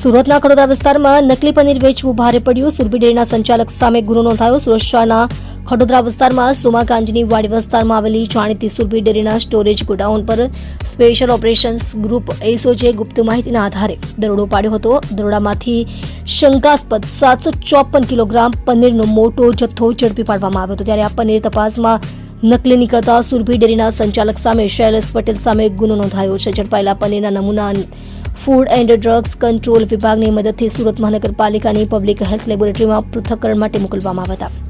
સુરતના ખડોદરા વિસ્તારમાં નકલી પનીર વેચવું ભારે પડ્યું. સુરભી ડેરીના સંચાલક સામે ગુનો નોંધાયો. શહેરના ખડોદરા વિસ્તારમાં સોમાકાંજની વાડી વિસ્તારમાં આવેલી જાણીતી સુરભી ડેરીના સ્ટોરેજ ગોડાઉન પર સ્પેશિયલ ઓપરેશન્સ ગ્રુપ એસઓજે ગુપ્ત માહિતીના આધારે દરોડો પાડ્યો હતો. દરોડામાંથી શંકાસ્પદ સાતસો ચોપન કિલોગ્રામ પનીરનો મોટો જથ્થો ઝડપી પાડવામાં આવ્યો હતો. ત્યારે આ પનીર તપાસમાં નકલી નીકળતા સુરભી ડેરીના સંચાલક સામે શૈલેષ પટેલ સામે ગુનો નોંધાયો છે. ઝડપાયેલા પનીરના નમૂના ફૂડ એન્ડ ડ્રગ્સ કંટ્રોલ વિભાગની મદદથી સુરત મહાનગરપાલિકાની પબ્લિક હેલ્થ લેબોરેટરીમાં પૃથ્થકરણ માટે મોકલવામાં આવ્યા હતા.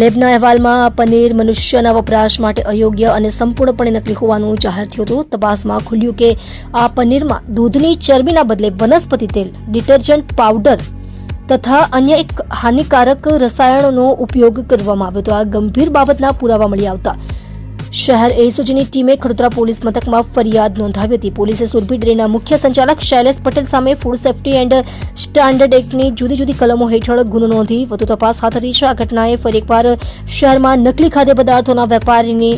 લેબના અહેવાલમાં પનીર, મનુષ્યના વપરાશ માટે અયોગ્ય અને સંપૂર્ણપણે નકલી હોવાનું જાહેર થયું હતું. તપાસમાં ખુલ્યું કે આ પનીરમાં દૂધની ચરબીના બદલે વનસ્પતિ તેલ, ડિટર્જન્ટ પાવડર તથા અન્ય એક હાનિકારક રસાયણોનો ઉપયોગ કરવામાં આવ્યો હતો. આ ગંભીર બાબતના પુરાવા મળી આવતા શહેર એસઓજીની ટીમે ખડોદરા પોલીસ મથકમાં ફરિયાદ નોંધાવી હતી. પોલીસે સુરભી ડ્રેના મુખ્ય સંચાલક શૈલેષ પટેલ સામે ફૂડ સેફ્ટી એન્ડ સ્ટાન્ડર્ડ એક્ટની જુદી જુદી કલમો હેઠળ ગુનો નોંધી વધુ તપાસ હાથ ધરી છે. આ ઘટનાએ ફરી એકવાર શહેરમાં નકલી ખાદ્ય પદાર્થોના વેપારીની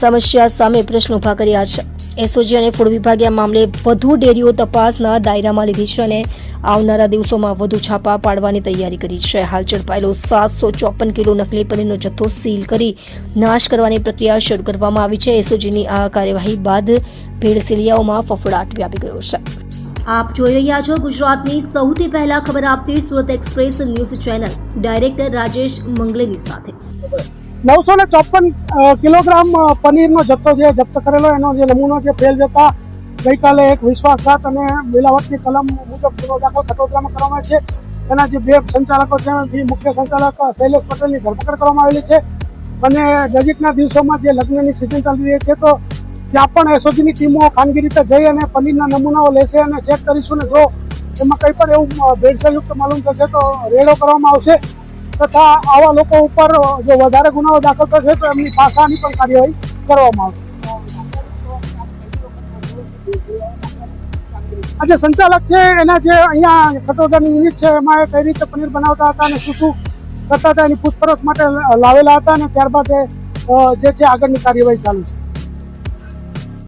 સમસ્યા સામે પ્રશ્નો ઊભા કર્યા છે. એસઓજી અને ફૂડ વિભાગે આ મામલે વધુ ડેરીઓ તપાસના દાયરામાં લીધી છે અને આવનારા દિવસોમાં વધુ છાપા પાડવાની તૈયારી કરી છે. હાલ ઝડપાયેલો સાતસો ચોપન કિલો નકલી પનીરનો જથ્થો સીલ કરી નાશ કરવાની પ્રક્રિયા શરૂ કરવામાં આવી છે. એસઓજીની આ કાર્યવાહી બાદ ભેળસેલિયાઓમાં ફફડાટ વ્યાપી ગયો છે. આપ જોઈ રહ્યા છો ગુજરાતની સૌથી પહેલા ખબર આપતી Surat express news channel. Director Rajesh મંગલેની સાથે. નવસો ને ચોપન કિલોગ્રામ પનીરનો જથ્થો જે જપ્ત કરેલો, એનો જે નમૂનો જે ફેલ જતા ગઈકાલે એક વિશ્વાસઘાત અને મિલાવટની કલમ મુજબ ગુનો દાખલ કટોદરામાં કરવામાં છે. એના જે બે સંચાલકો છે એમાંથી મુખ્ય સંચાલક શૈલેષ પટેલની ધરપકડ કરવામાં આવેલી છે. અને નજીકના દિવસોમાં જે લગ્નની સિઝન ચાલી રહી છે, તો ત્યાં પણ એસઓજીની ટીમો ખાનગી રીતે જઈ અને પનીરના નમૂનાઓ લેશે અને ચેક કરીશું. ને જો એમાં કંઈ પણ એવું ભેળસેળયુક્ત માલુમ થશે, તો રેડો કરવામાં આવશે. તથા આવા લોકો ઉપર જો વધારે ગુનાઓ દાખલ થશે તો એમની પાસાની પણ કાર્યવાહી કરવામાં આવશે. આ જે સંચાલક છે, એના જે અહીંયા ખટોદરની યુનિટ છે, એમાં કઈ રીતે પનીર બનાવતા હતા અને શું શું કરતા હતા એની પૂછપરછ માટે લાવેલા હતા અને ત્યારબાદ જે છે આગળની કાર્યવાહી ચાલુ છે.